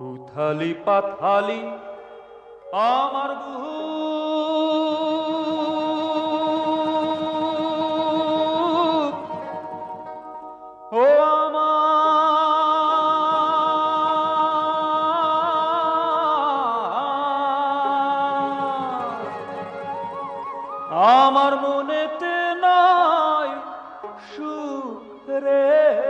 উথালি পাথালি আমার ও আমার। আমার মনেতে নাই সুখ রে।